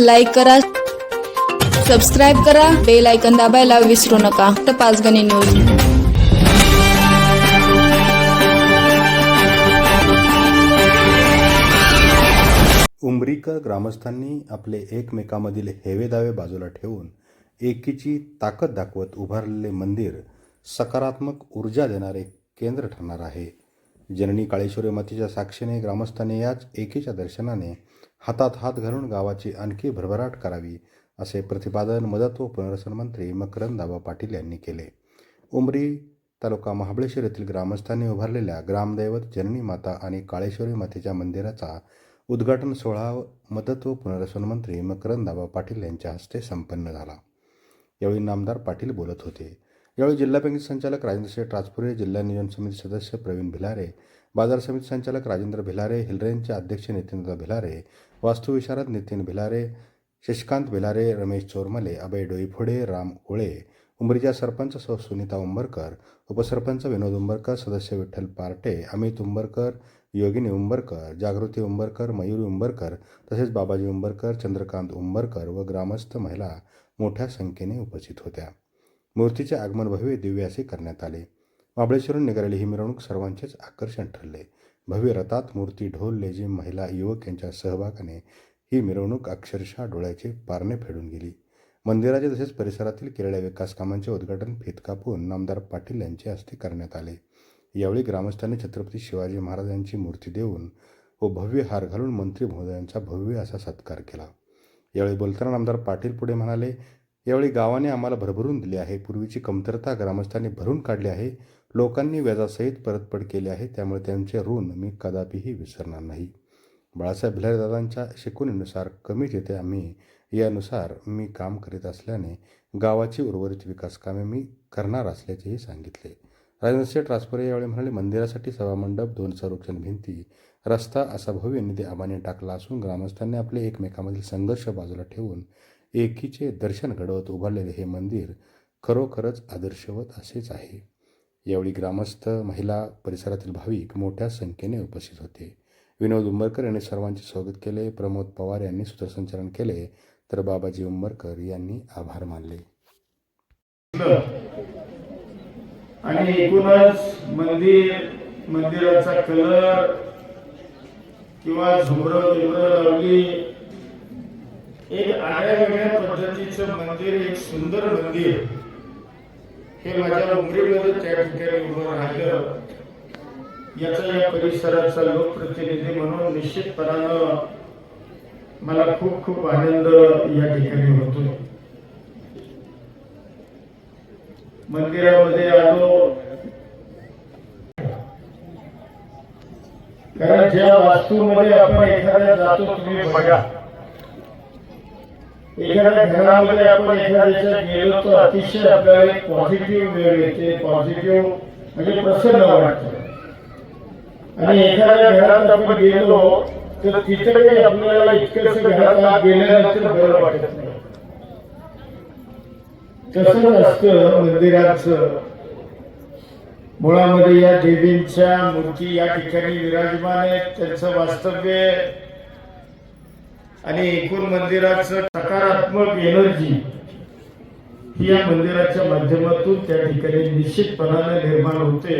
Like करा subscribe करा bell icon दाबायला विसरू नका. तर पाचगणी न्यूज उंबरीकर ग्रामस्थांनी आपले एकमेकामधील हेवेदावे बाजूला ठेवून एकीची ताकद दाखवत उभारलेले मंदिर सकारात्मक ऊर्जा देणारे केंद्र ठरणार आहे. जननी काळेश्वरी मातेच्या साक्षीने ग्रामस्थांनी याच एकीच्या दर्शनाने हातात हात घालून गावाची आणखी भरभराट करावी असे प्रतिपादन मदत व पुनर्वसन मंत्री मकरंदाबा पाटील यांनी केले. उमरी तालुका महाबळेश्वर येथील ग्रामस्थांनी उभारलेल्या ग्रामदैवत जननी माता आणि काळेश्वरी मातेच्या मंदिराचा उद्घाटन सोहळा मदत व पुनर्वसन मंत्री मकरंदाबा पाटील यांच्या हस्ते संपन्न झाला. यावेळी नामदार पाटील बोलत होते. यावेळी जिल्हा बँकेचे संचालक राजेंद्रसिंह शेठ राजपुरे जिल्हा नियोजन समिती सदस्य प्रवीण भिलारे बाजार समिती संचालक राजेंद्र भिलारे हिलरेनचे अध्यक्ष नितीनदा भिलारे वास्तुविशारद नितीन भिलारे शशिकांत भिलारे रमेश चोरमले अभय डोईफोडे राम ओळे उंबरीच्या सरपंच सौ सुनीता उंबरकर उपसरपंच विनोद उंबरकर सदस्य विठ्ठल पार्टे अमित उंबरकर योगिनी उंबरकर जागृती उंबरकर मयुरी उंबरकर तसेच बाबाजी उंबरकर चंद्रकांत उंबरकर व ग्रामस्थ महिला मोठ्या संख्येने उपस्थित होत्या. मूर्तीचे आगमन भव्य दिव्यासे करण्यात आले. महाबळेश्वरून निघालेली ही मिरवणूक सर्वांचेच आकर्षण ठरले. भव्य रथात मूर्ती ढोल लेझिम महिला युवक यांच्या सहभागाने ही मिरवणूक अक्षरशः डोळ्याचे पारणे फेडून गेली. मंदिराचे तसेच परिसरातील केलेल्या विकास कामांचे उद्घाटन फेत कापून नामदार पाटील यांच्या हस्ते करण्यात आले. यावेळी ग्रामस्थांनी छत्रपती शिवाजी महाराजांची मूर्ती देऊन व भव्य हार घालून मंत्री महोदयांचा भव्य असा सत्कार केला. यावेळी बोलताना नामदार पाटील पुढे म्हणाले यावेळी गावाने आम्हाला भरभरून दिली आहे. पूर्वीची कमतरता ग्रामस्थांनी भरून काढली आहे. लोकांनी व्याजासहित परतफेड केली आहे त्यामुळे त्यांचे ऋण मी कदापिही विसरणार नाही. बाळासाहेब भिलारदादांच्या शिकवणीनुसार कमी जिथे आम्ही यानुसार मी काम करीत असल्याने गावाची उर्वरित विकास कामे मी करणार असल्याचेही सांगितले. राजेंद्र शेठ राजपुरे यावेळी म्हणाले मंदिरासाठी सभामंडप दोन संरक्षण भिंती रस्ता असा भव्य निधी आबाने टाकला असून ग्रामस्थांनी आपले एकमेकामधील संघर्ष बाजूला ठेवून एकीचे दर्शन घडवत उभारलेले हे मंदिर खरोखरच आदर्शवत असेच आहे. यावेळी ग्रामस्थ महिला परिसरातील भाविक मोठ्या संख्येने उपस्थित होते. विनोद उंबरकर यांनी सर्वांचे स्वागत केले. प्रमोद पवार यांनी सूत्रसंचालन केले. तर बाबाजी उंबरकर यांनी आभार मानले. आणि एकूणच मंदिर मंदिराचा कलर किंवा झुमरं बिमरं लावली. एक आगळ्या वेगळ्या पद्धतीचं मंदिर एक सुंदर मंदिर. हे माझ्या उमरीमध्ये त्या ठिकाणी उभं राहिलं. याचा या परिसराचा लोकप्रतिनिधी म्हणून निश्चितपणानं मला खूप खूप आनंद या ठिकाणी होतो मंदिरामध्ये आलो. कारण ज्या वास्तूमध्ये आपण एखाद्या जातो तुम्ही बघा. एखाद्या घरामध्ये आपण एखाद्याच्या गेलो तर अतिशय आपल्याला एक पॉझिटिव्ह वेळ येते. पॉझिटिव्ह म्हणजे प्रसन्न वाटतं. आणि एखाद्या घरात आपण गेलो तर तिथे आपल्याला इतकंसं घरात गेल्यानंतर बरं वाटत नाही. तसंच असतं मंदिराचं. मुळामध्ये या देवींच्या मूर्ती या ठिकाणी विराजमान आहेत. त्यांचं वास्तव्य आणि एकूण मंदिराचं सकारात्मक एनर्जी ही या मंदिराच्या माध्यमातून त्या ठिकाणी निश्चितपणाने निर्माण होते.